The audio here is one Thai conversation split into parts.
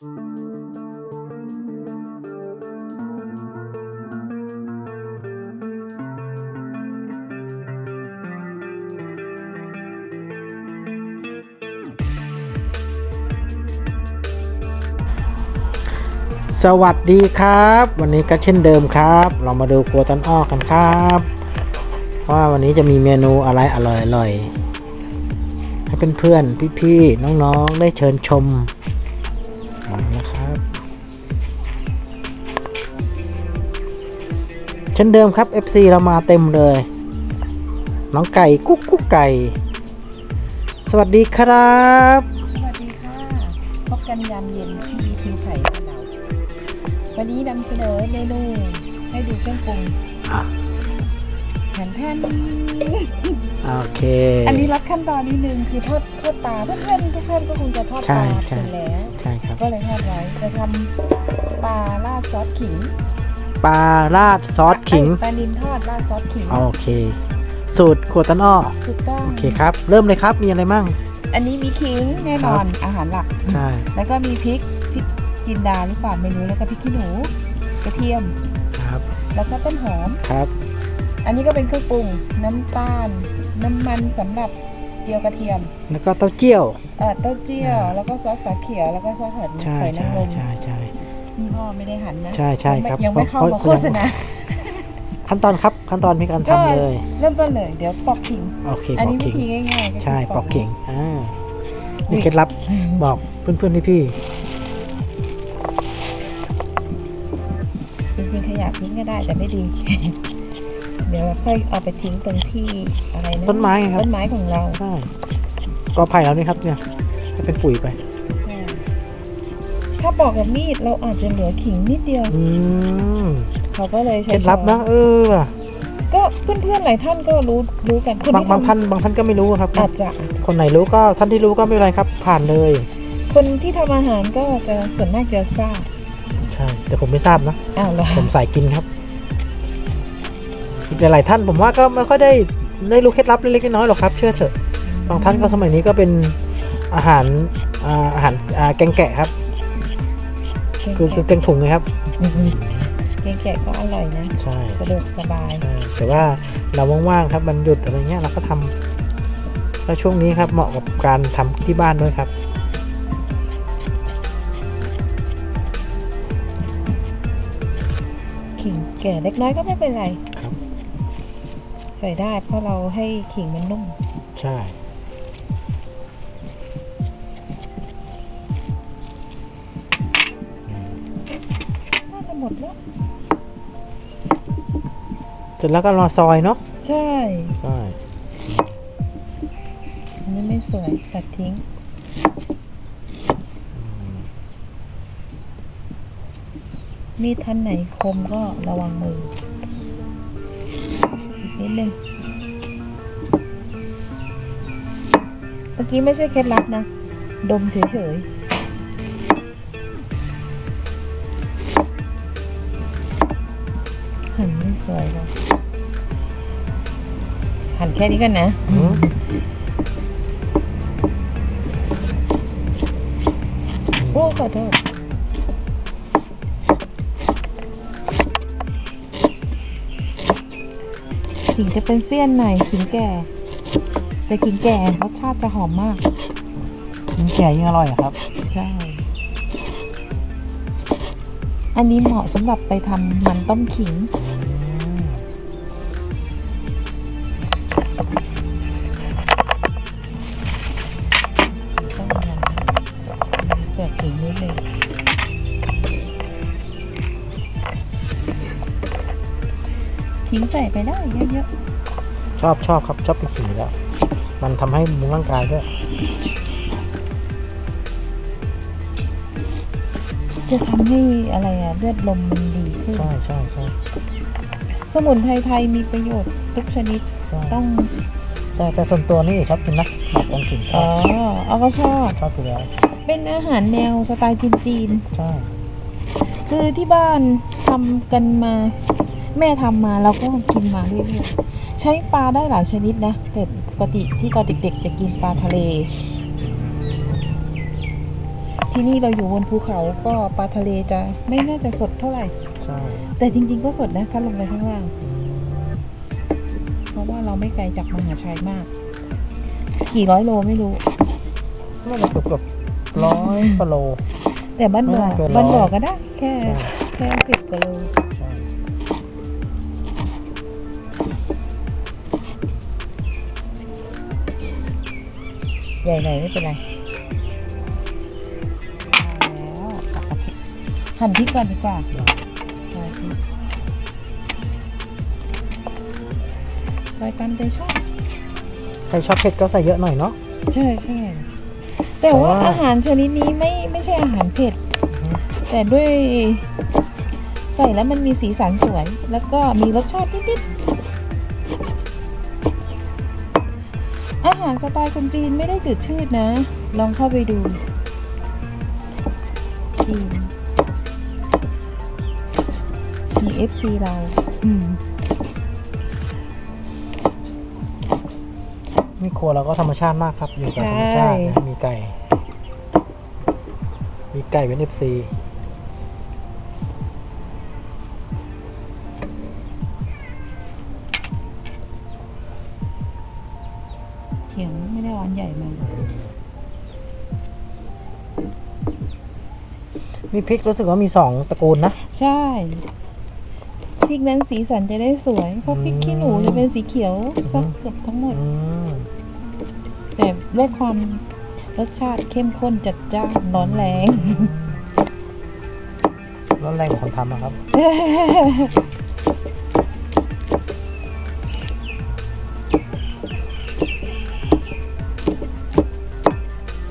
สวัสดีครับ วันนี้ก็เช่นเดิมครับ เรามาดูครัวตันอ้อกันครับ ว่าวันนี้จะมีเมนูอะไรอร่อยๆให้เพื่อนๆพี่ๆน้องๆได้เชิญชม เช่นเดิมครับ FC เรามาเต็มเลย น้องไก่กุ๊กกุ๊กไก่ สวัสดีครับ สวัสดีค่ะ พบกันยามเย็นที่พิวไข่บ้านเรา วันนี้นำเสนอเมนูให้ดูเครื่องปรุงอะแผ่นแทนโอเค อันนี้รับขั้นตอนนิดนึงคือทอดทอดปลาเพื่อนๆทุกท่านก็คงจะทอดปลาใช่ใช่เป็นแล้วใช่ครับก็เลยทอดไว้จะทำปลาราดซอสขิง ปลาราดซอสขิงเอ้ยปลานินทอดราดซอสขิงโอเค สูตรครัวตันอ้อถูกต้องโอเคครับ เริ่มเลยครับ มีอะไรมั่ง อันนี้มีขิงแน่นอนอาหารหลัก ใช่ แล้วก็มีพริกพริกจินดาหรือเปล่าไม่รู้แล้วก็พริกขี้หนูกระเทียม ครับ แล้วก็ต้นหอม ครับ อันนี้ก็เป็นเครื่องปรุง น้ำตาล น้ำมันสำหรับเจียวกระเทียม แล้วก็เต้าเจี้ยว เอ่อเต้าเจี้ยวอ่าแล้วก็ซอสฝาเขียว แล้วก็ซอสหอยใช่หอยนางใช่รมใช่ใช่ ยี่ห้อไม่ได้หันนะใช่ใช่ครับยังไม่เข้าเพราะมาโฆษณาขั้นตอนครับขั้นตอนมีการก็ทำเลย เริ่มต้นเลยเดี๋ยวปอกขิงโอเคอันปอนี้กวิขิงธีง่ายๆก็คือใช่ปอกขิงอ่าอุ๊มียเคล็ดลับบอกเพื่อนๆพี่จริงๆขยะทิ้งก็ได้แต่ไม่ดี เดี๋ยวเราค่อยเอาไปทิ้งตรงที่อะไรนะๆต้นไม้ไงครับต้นไม้ของเราใช่ก็ไผ่แล้วนี่ครับเนี่ยให้เป็นปุ๋ยไปอ่า ถ้าปอกกับมีดเราอาจจะเหลือขิงนิดเดียว อืมเขาก็เลยเคใช้ล็ดลับนะช้อเออว่ะก็เพื่อนๆหลายท่านก็รู้รู้กันคนบางที่บางทำท่านบางท่านก็ไม่รู้ครับ อาจจะ คนไหนรู้ก็ท่านที่รู้ก็ไม่เป็นไรครับ ผ่านเลย คนที่ทำอาหารก็จะส่วนมากจะทราบใช่แต่ผมไม่ทราบนะ อ้าวเหรอผมสายกินครับอีกหลายๆท่านผมว่าก็ไม่ค่อยได้ได้รู้เคล็ดลับเล็กๆน้อยๆหรอกครับ เชื่อเถอะ บางท่านก็สมัยนี้ก็เป็นอาหารอ่าอาหารอ่าแกงแกะครับ คือคือแกงถุงนะครับ แกงแกะก็อร่อยนะใช่สะดวกสบายใช่แต่ว่าเราว่างๆครับมันหยุดอะไรเงี้ยเราก็ทำแล้วช่วงนี้ครับเหมาะกับการทำที่บ้านด้วยครับ ขิงแก่เล็กน้อยก็ไม่เป็นไรครับ ใส่ได้เพราะเราให้ขิงมันนุ่ม ใช่ เสร็จแล้วก็รอซอยเนาะใช่ ใช่อันนี้ไม่สวย ตัดทิ้ง มีดท่านไหนคมก็ระวังมือ อีกนิดนึง เมื่อกี้ไม่ใช่เคล็ดลับนะ ดมเฉยๆหั่นไม่สวยเลย หั่นแค่นี้กันนะอืมโอ้ขอโทษขิงจะเป็นเสี้ยนหน่อยขิงแก่แต่ขิงแก่รสชาติจะหอมมากยิ่งแก่ยิ่งอร่อยอะครับ ใช่ อันนี้เหมาะสำหรับไปทำมันต้มขิงต้อง เปิดขิงนิดนึงขิงใส่ไปได้เยอะชอบชอบครับชอบไปขี่แล้วมันทำให้มุงร่างกายด้วย ๆ จะทำให้อะไรอะเลือดลมมันดีขึ้น ใช่ใช่ใช่สมุนไพรไทยมีประโยชน์ทุกชนิดใช่ต้อง แต่แต่ส่วนตัวนี่ครับเป็นนักหมักองค์ถิ่นชอ๋ออบเอาก็ชอบชอบอยู่แล้ว เป็นอาหารแนวสไตล์จีนใช่ๆคือที่บ้านทำกันมา แม่ทำมาเราก็กินมาเรื่อยๆใช้ปลาได้หลายชนิดนะแต่ปกติที่ตอนเด็กๆ จะกินปลาทะเลทีที่นี่เราอยู่บนภูเขาก็ปลาทะเลจะไม่น่าจะสดเท่าไหร่ ใช่แต่จริงๆก็สดนะถ้าลงไปข้างล่าง เพราะว่าเราไม่ไกลจากมหาชัยมาก กี่ร้อยโลไม่รู้ น่าจะเกือบเกือบ ร้อยกว่าโล แต่บ้านบ่อไม่น่าเกินร้อย บ้านบ่อก็ได้แค่ใช่แค่สิบกว่าโลใช่ใหญ่หน่อยไม่เป็นไรเอาแล้วตักกะทิหั่นพริกก่อนดีกว่าซอยพริกซอยตามใจชอบ ใครชอบเผ็ดก็ใส่เยอะหน่อยเนาะใช่ใช่ แต่ว่าแต่ว่าอาหารชนิดนี้ไม่ไม่ใช่อาหารเผ็ดอือฮึแต่ด้วยใส่แล้วมันมีสีสันสวย แล้วก็มีรสชาตินิดๆ อาหารสไตล์คนจีนไม่ได้จืดชืดนะ ลองเข้าไปดูจีนมี FC เรา นี่ครัวเราก็ธรรมชาติมากครับ อยู่กับธรรมชาตินะมีไก่ มีไก่เป็นเอฟซีเขียงไม่ได้ร้อนใหญ่มากมีพริกรู้สึกว่ามีสองตระกูลนะ ใช่ พริกนั้นสีสันจะได้สวย เพราะพริกขี้หนูจะเป็นสีเขียวสักเกือบทั้งหมดอืมแต่ด้วยความรสชาติเข้มข้นจัดจ้านร้อนแรงร้อนแรงกว่าคนทำนะครับ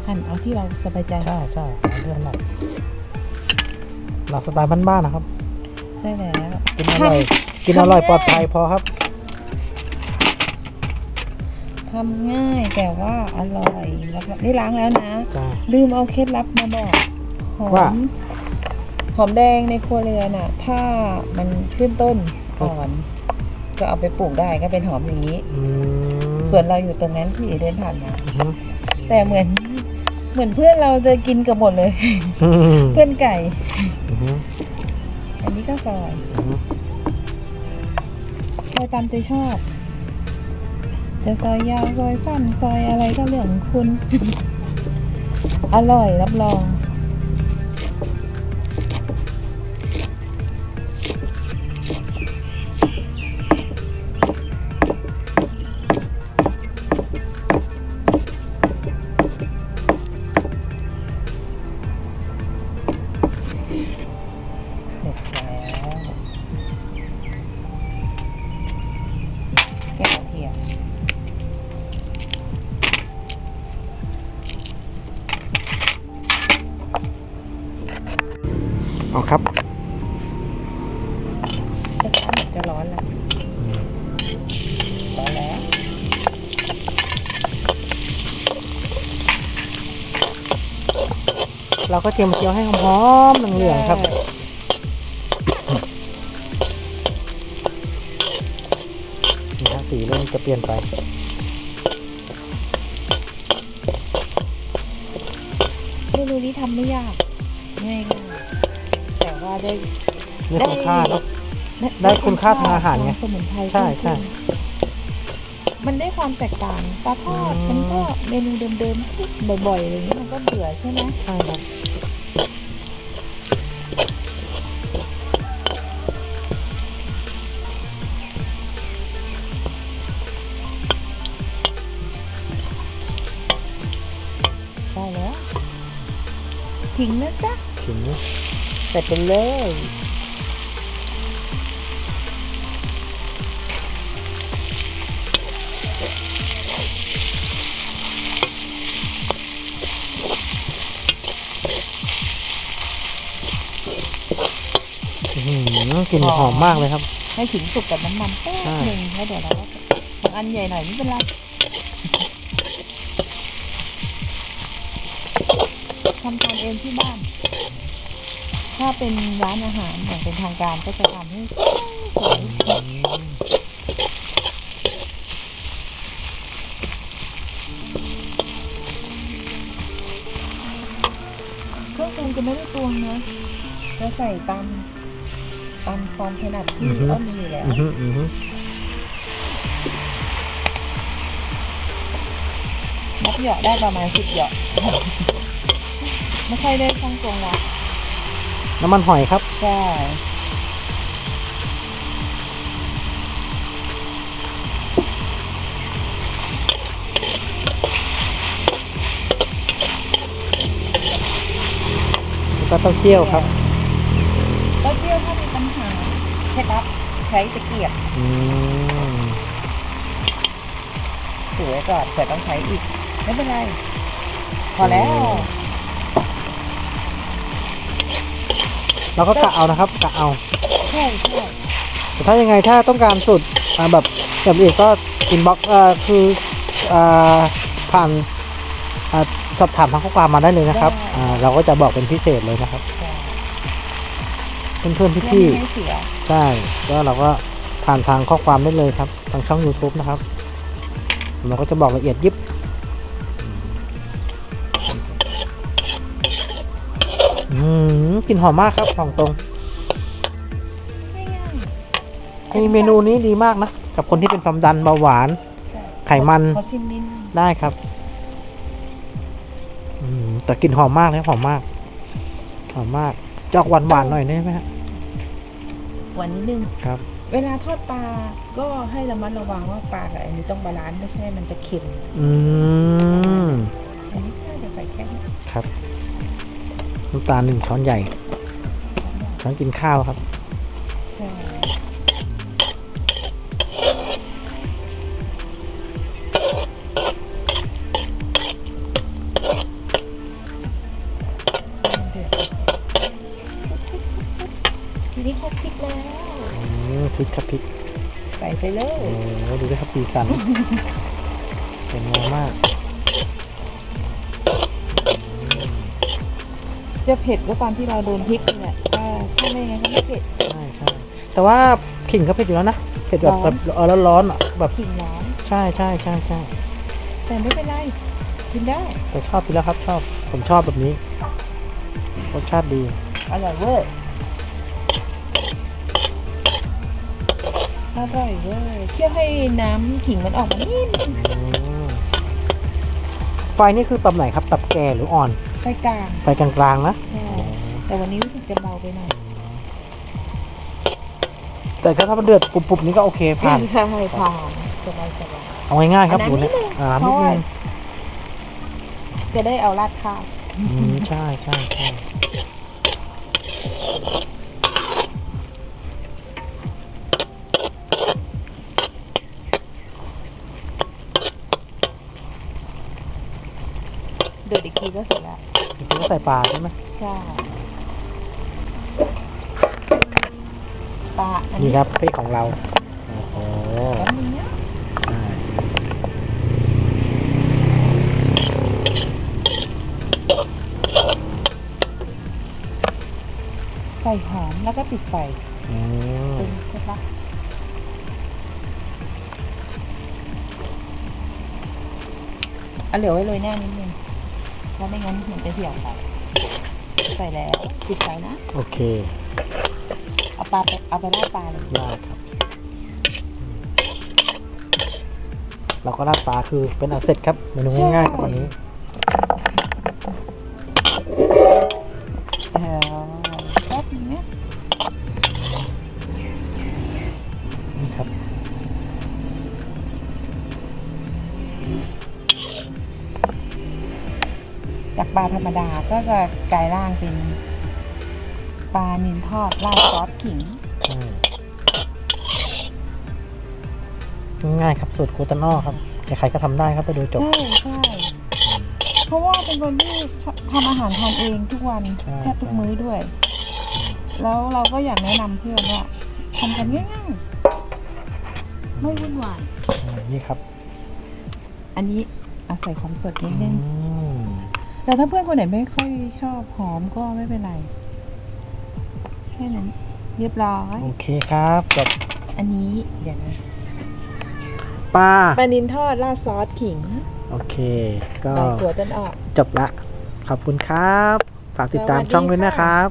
หั่นเอาที่เราสบายใจใช่ใช่เอาเรื่องหลักหลักสไตล์บ้านๆนะครับ ใช่แล้ว กินอร่อย กินอร่อยปลอดภัยพอครับ ทำง่ายแต่ว่าอร่อยแล้วก็ได้ล้างแล้วนะ จ้า ลืมเอาเคล็ดลับมาบอกหอว่า มหอมแดงในครัวเรือนอะ ถ้ามันขึ้นต้นก่อน ก็เอาไปปลูกได้ก็เป็นหอมอย่างนี้ อืมส่วนเราอยู่ตรงนั้นที่เดินผ่านมา อือฮึแต่เหมือน เหมือนเพื่อนเราจะกินกับหมดเลย อืมเพื่อนไก่ อือฮึ อันนี้ก็ซอยอือฮึซอยตามใจชอบ จะซอยยาวซอยสั้นซอยอะไรก็เรื่องของคุณ อร่อยรับรอง เราก็เตรียมเจียวให้หอมๆเหลืองๆครับ นี่ฮะสีเริ่มจะเปลี่ยนไปเมนูนี้ทำไม่ยากง่ายๆแต่ว่าได้ได้คุณค่าเนอะได้คุณค่าทางอาหารไงของสมุนไพรใช่ใช่ มันได้ความแตกต่างปลาทอดอืม มันก็เมนูเดิมๆที่บ่อยๆอะไรอย่างเงี้ยมันก็เบื่อใช่ไหมใช่ครับได้แล้วขิงนะจ๊ะขิงใส่ไปเลย กลิ่นหอมมากเลยครับ ให้ขิงสุกกับน้ำมันแป๊บใช่หนึ่งแล้วเดี๋ยวเราก็บางอันใหญ่หน่อยไม่เป็นไรทำทานเองที่บ้าน ถ้าเป็นร้านอาหารอย่างเป็นทางการก็จะทำให้สวยเครื่องจะไม่ได้ตวงนะจะใส่ตาม ตามความถนัดที่อ้อมมีอยู่แล้ว อือฮึอือฮึนับเหยาะได้ประมาณสิบเหยาะไม่ค่อยได้ช่างตวงละน้ำมันหอยครับ ใช่แล้วก็เต้าเจี้ยวครับ เต้าเจี้ยวถ้ามีปัญหา เคล็ดลับใช้ตะเกียบอืมถือไว้ก่อนเผื่อต้องใช้อีก ไม่เป็นไร พอแล้ว เราก็กะเอานะครับกะเอา ใช่ใช่แต่ถ้ายังไงถ้าต้องการสูตรอ่าแบบแบบอีกก็อินบ็อกเอ่อคืออ่าผ่านอ่าสอบถามทางข้อความมาได้เลยนะครับอ่าเราก็จะบอกเป็นพิเศษเลยนะครับ ใช่ เพื่อนๆเพื่อพี่ไม่ให้เสียๆใช่ก็เราก็ผ่านทางข้อความได้เลยครับทางช่อง YouTube นะครับเราก็จะบอกละเอียดยิบอืมกลิ่นหอมมากครับของตรงง่ายไอเมนูนี้ดีมากนะ กับคนที่เป็นความดันเบาหวานๆใช่ไขมัน ขอชิมนิดนึงได้ครับอืมแต่กลิ่นหอมมากเลยหอมมาก หอมมาก จะออกหวานหวานๆหน่อยได้ไหมฮะ หวานนิดนึงครับ เวลาทอดปลาก็ให้ระมัดระวังว่าปลากับอันนี้ต้องบาลานซ์ไม่ใช่ มันจะเค็ม อืมอันนี้น่าจะใส่แค่นี้ครับน้ำตาลหนึ่งช้อนใหญ่ ช้อนกินข้าวครับ ริกครับพริกใส่ไปเลโอ้ยโหดูด้วยครับสีสันเป็นงามมากจะเผ็ดก็ตามที่เราโดนพริกนี่แหละถ้าถ้าไม่งั้นก็ไม่เผ็ด ใช่ใช่แต่ว่าขิงก็เผ็ดอยู่แล้วนะเผ็ดแบบร้อนแบบเออร้อนๆอะแบบขิงร้อนใช่ใช่ใช่ใช่แต่ไม่เป็นไรกินได้แต่ชอบอยู่แล้วครับชอบผมชอบแบบนี้รสชาติดีอร่อยเวอร์ อร่อยเวอร์เคี่ยวให้น้ำขิงมันออกมานิดนึงอืมไฟนี่คือปรับไหนครับปรับแก่หรืออ่อน ไฟกลางไฟกลางๆนะ ใช่แต่วันนี้รู้สึกจะเบาไปหน่อย แต่ถ้ามันเดือดปุบๆนี้ก็โอเคผ่าน ใช่ผ่านสบายสบายเอาง่ายๆครับอันดูนั้นเนี่ยนิดนึงอ่าเพนิดราะว่านึงจะได้เอาราดข้าว อืม ใช่ใช่ใช่ เดือดอีกทีก็เสร็จแล้วจริงๆก็ใส่ปลาใช่ไหมใช่ปลาอันนี่นี้ครับพริกของเรา โอ้โหแป๊บนึงนะใช่ใส่หอมแล้วก็ปิดไฟอืมเป็นใช่ปะเอาเหลือไว้เลยหน้านิดนึง เพราะไม่งั้นมันจะเหี่ยวไปใส่แล้วปิดไฟนะ โอเค เอาปลาไปเอาไปราดปลาเลยได้ครับ เราก็ราดปลาคือเป็นอันเสร็จครับเมนูง่ายๆครับวันนี้ ปลาธรรมดาก็จะกลายร่างเป็นปลานิลทอดราดซอสขิงใช่ง่ายๆครับสูตรโคตานอครับใครๆก็ทำได้ครับไปดูจบ ใช่ใช่เพราะว่าเป็นคนที่ทำอาหารทานเองทุกวันใช่ แทบทุกมื้อด้วย แล้วเราก็อยากแนะนำเพื่อนว่าทำกันง่ายๆ ไม่วุ่นวายอ่านี่ครับอันนี้อาศัยความสดนิดอืนึงม แต่ถ้าเพื่อนคนไหนไม่ค่อยชอบหอมก็ไม่เป็นไร แค่นั้นเรียบร้อย โอเคครับจบอันนี้เดี๋ยวนะปลาปลานินทอดราดซอสขิงโอเค ก็ใบถั่วต้นออก จบละ ขอบคุณครับฝฝากติดตามสวัสดีช่องด้วยค่ะนะครับ